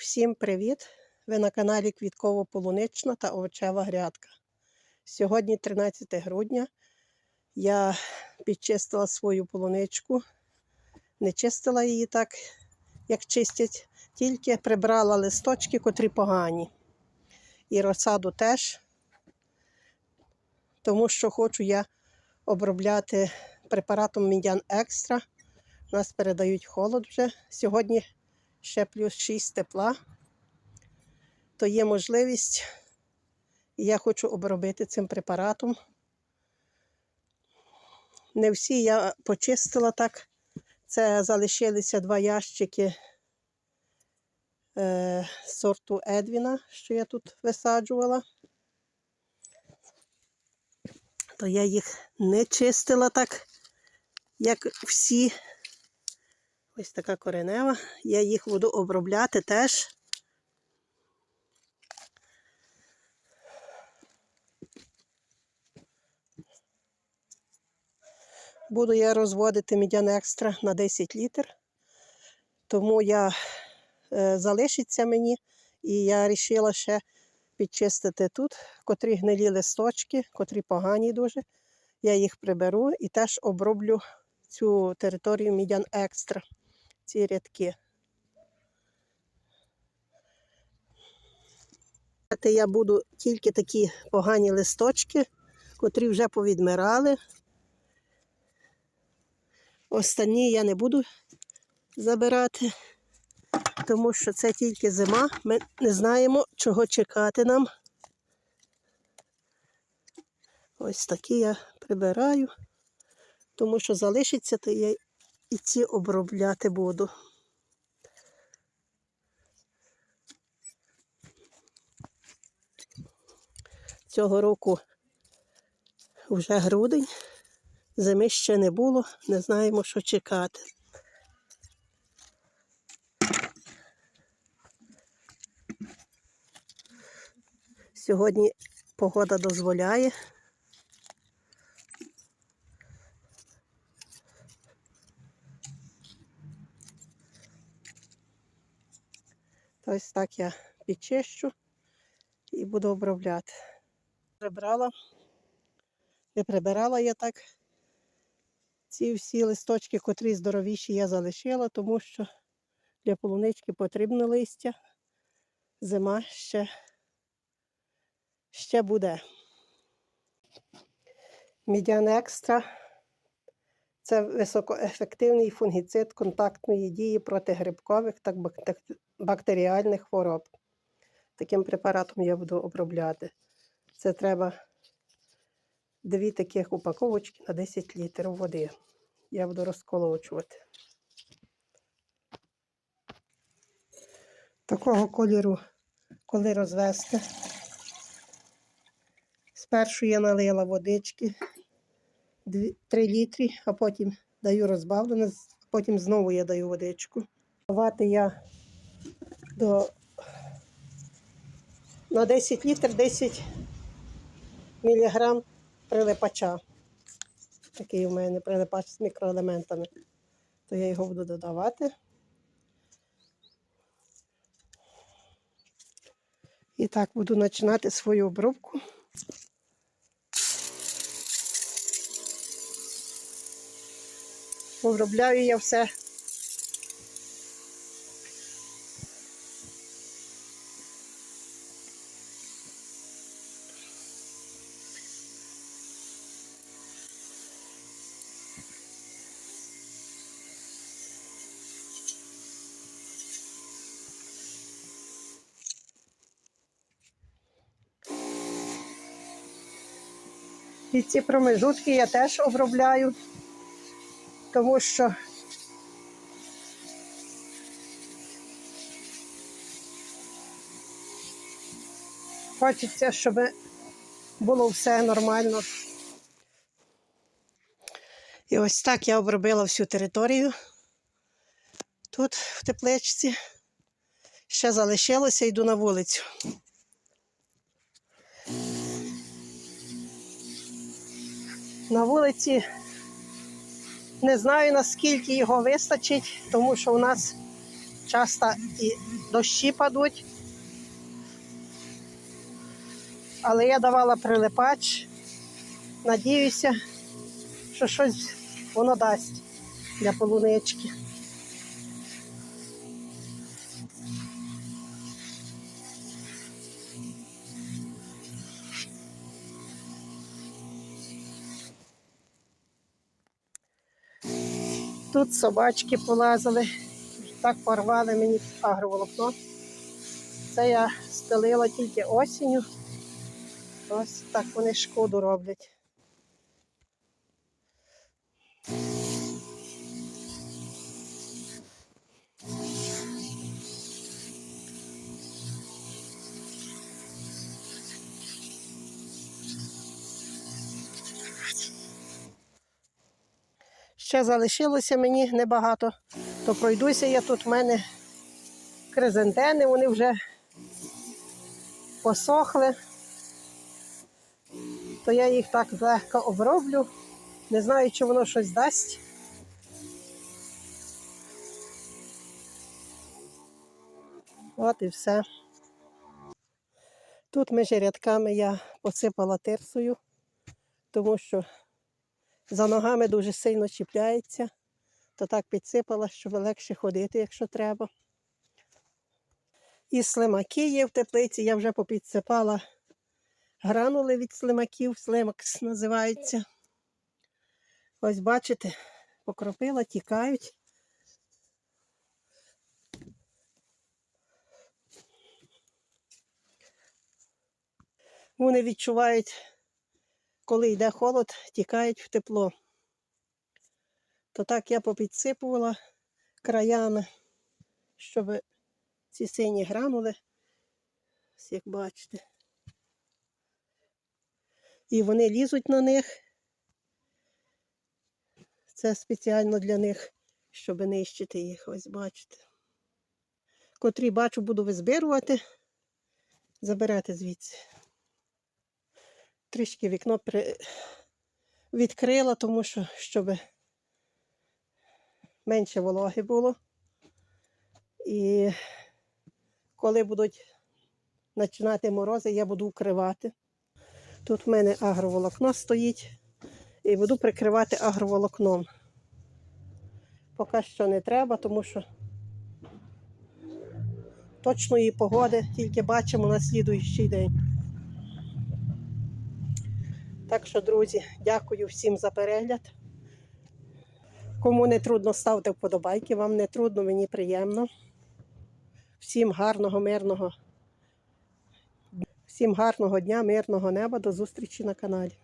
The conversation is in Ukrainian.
Всім привіт! Ви на каналі Квітково-Полунична та Овочева грядка. Сьогодні 13 грудня. Я підчистила свою полуничку. Не чистила її так, як чистять, тільки прибрала листочки, котрі погані. І розсаду теж, тому що хочу я обробляти препаратом Мідян Екстра. Нас передають холод вже. Сьогодні ще плюс 6 тепла, то є можливість, і я хочу обробити цим препаратом. Не всі я почистила так. Це залишилися два ящики е, сорту Едвіна, що я тут висаджувала. То я їх не чистила так, як всі. Ось така коренева. Я їх буду обробляти теж. Буду я розводити мідян екстра на 10 літр. Тому я е, залишиться мені, і я вирішила ще підчистити тут, котрі гнилі листочки, котрі погані дуже. Я їх приберу і теж оброблю цю територію мідян екстра ці рядки. Я буду тільки такі погані листочки, котрі вже повідмирали. Останні я не буду забирати, тому що це тільки зима. Ми не знаємо, чого чекати нам. Ось такі я прибираю, тому що залишиться, то я і ці обробляти буду. Цього року вже грудень, зими ще не було, не знаємо, що чекати. Сьогодні погода дозволяє. Ось так я підчищу і буду обробляти. Прибрала, не прибирала я так. Ці всі листочки, котрі здоровіші, я залишила, тому що для полунички потрібно листя. Зима ще, ще буде. Мідян екстра. Це високоефективний фунгіцид контактної дії проти грибкових та бактеріальних хвороб. Таким препаратом я буду обробляти. Це треба дві таких упаковочки на 10 літрів води. Я буду розколочувати. Такого кольору, коли розвести. Спершу я налила водички 3 літри, а потім даю розбавлене, потім знову я даю водичку. Давати я до на 10 літрів 10 міліграм прилипача. Такий у мене прилипач з мікроелементами. То я його буду додавати. І так буду починати свою обробку. Обробляю я все. І ці промежутки я теж обробляю, тому що хочеться, щоб було все нормально. І ось так я обробила всю територію. Тут в тепличці. Ще залишилося, йду на вулицю. На вулиці не знаю наскільки його вистачить, тому що у нас часто і дощі падуть. Але я давала прилипач. Надіюся, що щось воно дасть для полунички. Тут собачки полазили, так порвали мені агроволокно. Це я стелила тільки осінню. Ось так вони шкоду роблять. Ще залишилося мені небагато, то пройдуся я тут в мене кризантени, вони вже посохли, то я їх так легко оброблю. Не знаю, чи воно щось дасть. От і все. Тут між рядками я посипала тирсою, тому що за ногами дуже сильно чіпляється, то так підсипала, щоб легше ходити, якщо треба. І слимаки є в теплиці, я вже попідсипала гранули від слимаків, слимакс називається. Ось бачите, покропила, тікають. Вони відчувають, коли йде холод, тікають в тепло. То так я попідсипувала краями, щоб ці сині гранули, як бачите. І вони лізуть на них. Це спеціально для них, щоб нищити їх, ось бачите. Котрі бачу, буду визбирувати, заберете звідси. Трішки вікно при... відкрила, тому що щоб менше вологи було. І коли будуть починати морози, я буду укривати. Тут в мене агроволокно стоїть і буду прикривати агроволокном. Поки що не треба, тому що точної погоди тільки бачимо на слідуючий день. Так що, друзі, дякую всім за перегляд. Кому не трудно, ставте вподобайки, вам не трудно, мені приємно. Всім гарного, мирного, всім гарного дня, мирного неба. До зустрічі на каналі.